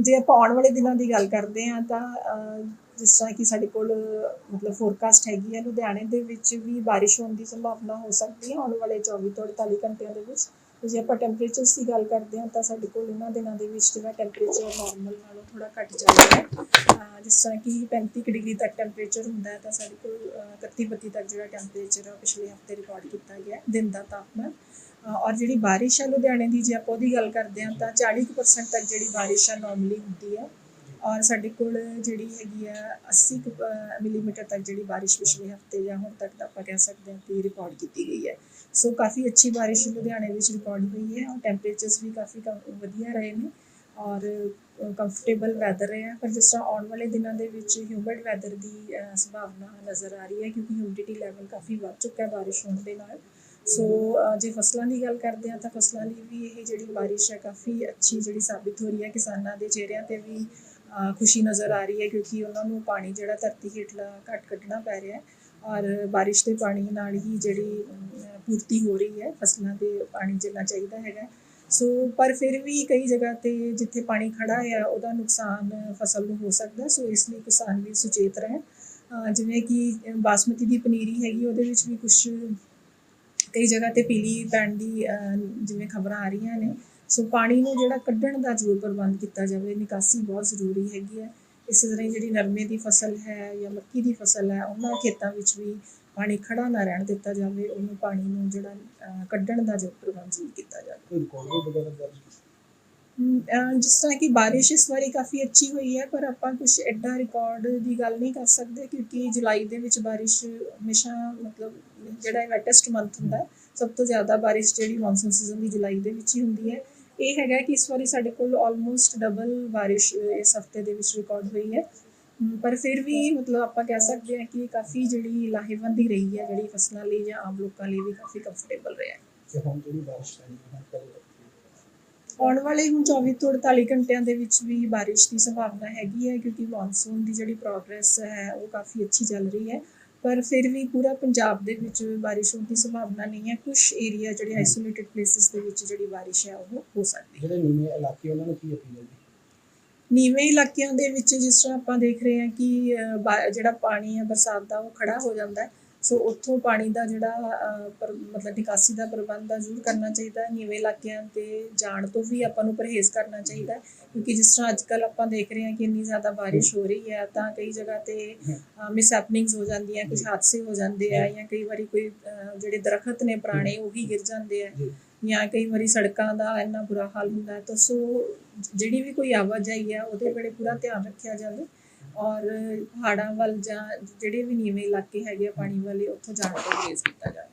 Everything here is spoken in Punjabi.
ਜੇ ਆਪਾਂ ਆਉਣ ਵਾਲੇ ਦਿਨਾਂ ਦੀ ਗੱਲ ਕਰਦੇ ਹਾਂ ਤਾਂ ਜਿਸ ਤਰ੍ਹਾਂ ਕਿ ਸਾਡੇ ਕੋਲ ਮਤਲਬ ਫੋਰਕਾਸਟ ਹੈਗੀ ਹੈ ਲੁਧਿਆਣੇ ਦੇ ਵਿੱਚ ਵੀ ਬਾਰਿਸ਼ ਹੋਣ ਦੀ ਸੰਭਾਵਨਾ ਹੋ ਸਕਦੀ ਹੈ ਆਉਣ ਵਾਲੇ 24 ਤੋਂ 48 ਘੰਟਿਆਂ ਦੇ ਵਿੱਚ। ਜੇ ਆਪਾਂ ਟੈਂਪਰੇਚਰਸ ਦੀ ਗੱਲ ਕਰਦੇ ਹਾਂ ਤਾਂ ਸਾਡੇ ਕੋਲ ਇਹਨਾਂ ਦਿਨਾਂ ਦੇ ਵਿੱਚ ਜਿਹੜਾ ਟੈਂਪਰੇਚਰ ਨਾਰਮਲ ਨਾਲੋਂ ਥੋੜਾ ਘੱਟ ਜਾਂਦਾ ਹੈ। ਜਿਸ ਤਰ੍ਹਾਂ ਕਿ 35 ਕੁ ਡਿਗਰੀ ਤੱਕ ਟੈਂਪਰੇਚਰ ਹੁੰਦਾ ਹੈ ਤਾਂ ਸਾਡੇ ਕੋਲ ਅਹ, 31 32 ਤੱਕ ਜਿਹੜਾ ਟੈਂਪਰੇਚਰ ਹੈ ਪਿਛਲੇ ਹਫ਼ਤੇ ਰਿਕਾਰਡ ਕੀਤਾ ਗਿਆ ਦਿਨ ਦਾ ਤਾਪਮਾਨ। ਔਰ ਜਿਹੜੀ ਬਾਰਿਸ਼ ਹੈ ਲੁਧਿਆਣੇ ਦੀ, ਜੇ ਆਪਾਂ ਉਹਦੀ ਗੱਲ ਕਰਦੇ ਹਾਂ, ਤਾਂ 40% ਤੱਕ ਜਿਹੜੀ ਬਾਰਿਸ਼ ਹੈ ਨਾਰਮਲੀ ਹੁੰਦੀ ਹੈ ਔਰ ਸਾਡੇ ਕੋਲ ਜਿਹੜੀ ਹੈਗੀ ਆ 80 ਮਿਲੀਮੀਟਰ ਤੱਕ ਜਿਹੜੀ ਬਾਰਿਸ਼ ਪਿਛਲੇ ਹਫ਼ਤੇ ਜਾਂ ਹੁਣ ਤੱਕ ਦਾ ਆਪਾਂ ਕਹਿ ਸਕਦੇ ਹਾਂ ਕਿ ਰਿਕਾਰਡ ਕੀਤੀ ਗਈ ਹੈ ਸੋ ਕਾਫੀ ਅੱਛੀ ਬਾਰਿਸ਼ ਲੁਧਿਆਣੇ ਵਿੱਚ ਰਿਕਾਰਡ ਹੋਈ ਹੈ ਔਰ ਟੈਂਪਰੇਚਰਸ ਵੀ ਕਾਫੀ ਕਮ- ਵਧੀਆ ਰਹੇ ਨੇ ਔਰ ਕੰਫਰਟੇਬਲ ਵੈਦਰ ਰਿਹਾ ਪਰ ਜਿਸ ਤਰ੍ਹਾਂ ਆਉਣ ਵਾਲੇ ਦਿਨਾਂ ਦੇ ਵਿੱਚ ਹਿਊਮਿਡ ਵੈਦਰ ਦੀ ਸੰਭਾਵਨਾ ਨਜ਼ਰ ਆ ਰਹੀ ਹੈ ਕਿਉਂਕਿ ਹਿਊਮਿਡਿਟੀ ਲੈਵਲ ਕਾਫੀ ਵੱਧ ਚੁੱਕਾ ਹੈ ਬਾਰਿਸ਼ ਹੋਣ ਦੇ ਨਾਲ। ਸੋ ਜੇ ਫਸਲਾਂ ਦੀ ਗੱਲ ਕਰਦੇ ਹਾਂ ਤਾਂ ਫਸਲਾਂ ਲਈ ਵੀ ਇਹ ਜਿਹੜੀ ਬਾਰਿਸ਼ ਹੈ ਕਾਫੀ ਅੱਛੀ ਜਿਹੜੀ ਸਾਬਿਤ ਹੋ ਰਹੀ ਹੈ ਕਿਸਾਨਾਂ ਦੇ ਚਿਹਰਿਆਂ ਤੇ ਵੀ ਖੁਸ਼ੀ ਨਜ਼ਰ ਆ ਰਹੀ ਹੈ ਕਿਉਂਕਿ ਉਹਨਾਂ ਨੂੰ ਪਾਣੀ ਜਿਹੜਾ ਧਰਤੀ ਹੇਠਲਾ ਘੱਟ ਕੱਢਣਾ ਪੈ ਰਿਹਾ ਹੈ ਔਰ ਬਾਰਿਸ਼ ਦੇ ਪਾਣੀ ਨਾਲ ਹੀ ਜਿਹੜੀ ਪੂਰਤੀ ਹੋ ਰਹੀ ਹੈ ਫਸਲਾਂ ਦੇ ਪਾਣੀ ਜਿੰਨਾ ਚਾਹੀਦਾ ਹੈਗਾ। ਸੋ ਪਰ ਫਿਰ ਵੀ ਕਈ ਜਗ੍ਹਾ ਤੇ ਜਿੱਥੇ ਪਾਣੀ ਖੜਾ ਹੈ ਉਹਦਾ ਨੁਕਸਾਨ ਫਸਲ ਨੂੰ ਹੋ ਸਕਦਾ ਸੋ ਇਸ ਲਈ ਕਿਸਾਨ ਵੀ ਸੁਚੇਤ ਰਹਿਣ। ਜਿਵੇਂ ਕਿ ਬਾਸਮਤੀ ਦੀ ਪਨੀਰੀ ਹੈਗੀ ਉਹਦੇ ਵਿੱਚ ਵੀ ਕੁਝ ਕਈ ਜਗ੍ਹਾ ਤੇ ਪੀਲੀ ਪੈਣ ਦੀ ਜਿਵੇਂ ਖਬਰਾਂ ਆ ਰਹੀਆਂ ਨੇ। ਸੋ ਪਾਣੀ ਨੂੰ ਜਿਹੜਾ ਕੱਢਣ ਦਾ ਜ਼ਰੂਰ ਪ੍ਰਬੰਧ ਕੀਤਾ ਜਾਵੇ ਨਿਕਾਸੀ ਬਹੁਤ ਜ਼ਰੂਰੀ ਹੈਗੀ ਹੈ। ਇਸੇ ਤਰ੍ਹਾਂ ਹੀ ਜਿਹੜੀ ਨਰਮੇ ਦੀ ਫਸਲ ਹੈ ਜਾਂ ਮੱਕੀ ਦੀ ਫਸਲ ਹੈ ਉਹਨਾਂ ਖੇਤਾਂ ਵਿੱਚ ਵੀ ਪਾਣੀ ਖੜਾ ਨਾ ਰਹਿਣ ਦਿੱਤਾ ਜਾਵੇ। ਉਹਨੂੰ ਪਾਣੀ ਨੂੰ ਜਿਹੜਾ ਕੱਢਣ ਦਾ ਜ਼ਰੂਰ ਪ੍ਰਬੰਧ ਜ਼ਰੂਰ ਕੀਤਾ ਜਾਵੇ। ਜਿਸ ਤਰ੍ਹਾਂ ਕਿ ਬਾਰਿਸ਼ ਇਸ ਵਾਰੀ ਕਾਫੀ ਅੱਛੀ ਹੋਈ ਹੈ ਪਰ ਆਪਾਂ ਕੁਝ ਐਡਾ ਰਿਕਾਰਡ ਦੀ ਗੱਲ ਨਹੀਂ ਕਰ ਸਕਦੇ ਕਿਉਂਕਿ ਜੁਲਾਈ ਦੇ ਵਿੱਚ ਬਾਰਿਸ਼ ਹਮੇਸ਼ਾ ਮਤਲਬ ਜਿਹੜਾ ਵੈਟੈਸਟ ਮੰਥ ਹੁੰਦਾ ਸਭ ਤੋਂ ਜ਼ਿਆਦਾ ਬਾਰਿਸ਼ ਜਿਹੜੀ ਮੌਨਸੂਨ ਸੀਜ਼ਨ ਦੀ ਜੁਲਾਈ ਦੇ ਵਿੱਚ ਹੀ ਹੁੰਦੀ ਹੈ। ਇਹ ਹੈਗਾ ਕਿ ਇਸ ਵਾਰੀ ਸਾਡੇ ਕੋਲ ਆਲਮੋਸਟ ਡਬਲ ਬਾਰਿਸ਼ ਇਸ ਹਫ਼ਤੇ ਦੇ ਵਿੱਚ ਰਿਕਾਰਡ ਹੋਈ ਹੈ। ਪਰ ਫਿਰ ਵੀ ਮਤਲਬ ਆਪਾਂ ਕਹਿ ਸਕਦੇ ਹਾਂ ਕਿ ਕਾਫੀ ਜਿਹੜੀ ਲਾਹੇਵੰਦ ਰਹੀ ਹੈ ਜਿਹੜੀ ਫਸਲਾਂ ਲਈ ਜਾਂ ਆਮ ਲੋਕਾਂ ਲਈ ਵੀ ਕਾਫੀ ਕੰਫਰਟੇਬਲ ਰਿਹਾ ਹੈ। ਹੁਣ ਜਿਹੜੀ ਬਾਰਿਸ਼ ਪੈਣੀ ਹੈ ਆਉਣ ਵਾਲੇ ਹੁਣ 24 ਤੋਂ 48 ਘੰਟਿਆਂ ਦੇ ਵਿੱਚ ਵੀ ਬਾਰਿਸ਼ ਦੀ ਸੰਭਾਵਨਾ ਹੈਗੀ ਹੈ ਕਿਉਂਕਿ ਮੌਨਸੂਨ ਦੀ ਜਿਹੜੀ ਪ੍ਰੋਗਰੈਸ ਹੈ ਉਹ ਕਾਫੀ ਅੱਛੀ ਚੱਲ ਰਹੀ ਹੈ। ਪਰ ਫਿਰ ਵੀ ਪੂਰਾ ਪੰਜਾਬ ਦੇ ਵਿੱਚ ਬਾਰਿਸ਼ ਹੋਣ ਦੀ ਸੰਭਾਵਨਾ ਨਹੀਂ ਹੈ। ਕੁਝ ਏਰੀਆ ਜਿਹੜੇ ਆਈਸੋਲੇਟਡ ਪਲੇਸਿਸ ਦੇ ਵਿੱਚ ਜਿਹੜੀ ਬਾਰਿਸ਼ ਹੈ ਉਹ ਹੋ ਸਕਦੀ ਹੈ। ਜਿਹੜੇ ਨੀਵੇਂ ਇਲਾਕੇ ਉਹਨਾਂ ਨੂੰ ਕੀ ਅਪੀਲ ਹੈ ਨੀਵੇਂ ਇਲਾਕਿਆਂ ਦੇ ਵਿੱਚ ਜਿਸ ਤਰ੍ਹਾਂ ਆਪਾਂ ਦੇਖ ਰਹੇ ਹਾਂ ਕਿ ਜਿਹੜਾ ਪਾਣੀ ਹੈ ਬਰਸਾਤ ਦਾ ਉਹ ਖੜਾ ਹੋ ਜਾਂਦਾ ਹੈ। ਸੋ ਉੱਥੋਂ ਪਾਣੀ ਦਾ ਜਿਹੜਾ ਪਰ- ਮਤਲਬ ਨਿਕਾਸੀ ਦਾ ਪ੍ਰਬੰਧ ਆ ਜ਼ਰੂਰ ਕਰਨਾ ਚਾਹੀਦਾ ਹੈ, ਨੀਵੇਂ ਇਲਾਕਿਆਂ ਤੇ ਜਾਣ ਤੋਂ ਵੀ ਆਪਾਂ ਨੂੰ ਪਰਹੇਜ਼ ਕਰਨਾ ਚਾਹੀਦਾ ਕਿਉਂਕਿ ਜਿਸ ਤਰ੍ਹਾਂ ਅੱਜ ਅੱਜਕੱਲ ਆਪਾਂ ਦੇਖ ਰਹੇ ਹਾਂ ਕਿ ਇੰਨੀ ਜ਼ਿਆਦਾ ਬਾਰਿਸ਼ ਹੋ ਰਹੀ ਹੈ, ਤਾਂ ਕਈ ਜਗ੍ਹਾ ਤੇ ਮਿਸ ਹੈਪਨਿੰਗਸ ਹੋ ਜਾਂਦੀਆਂ ਕੁਝ ਹਾਦਸੇ ਹੋ ਜਾਂਦੇ ਆ ਜਾਂ ਕਈ ਵਾਰੀ ਕੋਈ ਜਿਹੜੇ ਦਰਖਤ ਨੇ ਪੁਰਾਣੇ ਉਹ ਵੀ ਗਿਰ ਜਾਂਦੇ ਆ ਜਾਂ ਕਈ ਵਾਰੀ ਸੜਕਾਂ ਦਾ ਇੰਨਾ ਬੁਰਾ ਹਾਲ ਹੁੰਦਾ ਹੈ, ਤਾਂ ਸੋ ਜਿਹੜੀ ਵੀ ਕੋਈ ਆਵਾਜਾਈ ਆ ਉਹਦੇ ਬੜੇ ਪੂਰਾ ਧਿਆਨ ਰੱਖਿਆ ਜਾਵੇ ਔਰ ਪਹਾੜਾਂ ਵੱਲ ਜਾਂ ਜਿਹੜੇ ਵੀ ਨੀਵੇਂ ਇਲਾਕੇ ਹੈਗੇ ਆ ਪਾਣੀ ਵਾਲੇ, ਉੱਥੋਂ ਜਾਣ ਤੋਂ ਗੁਰੇਜ਼ ਕੀਤਾ ਜਾਵੇ।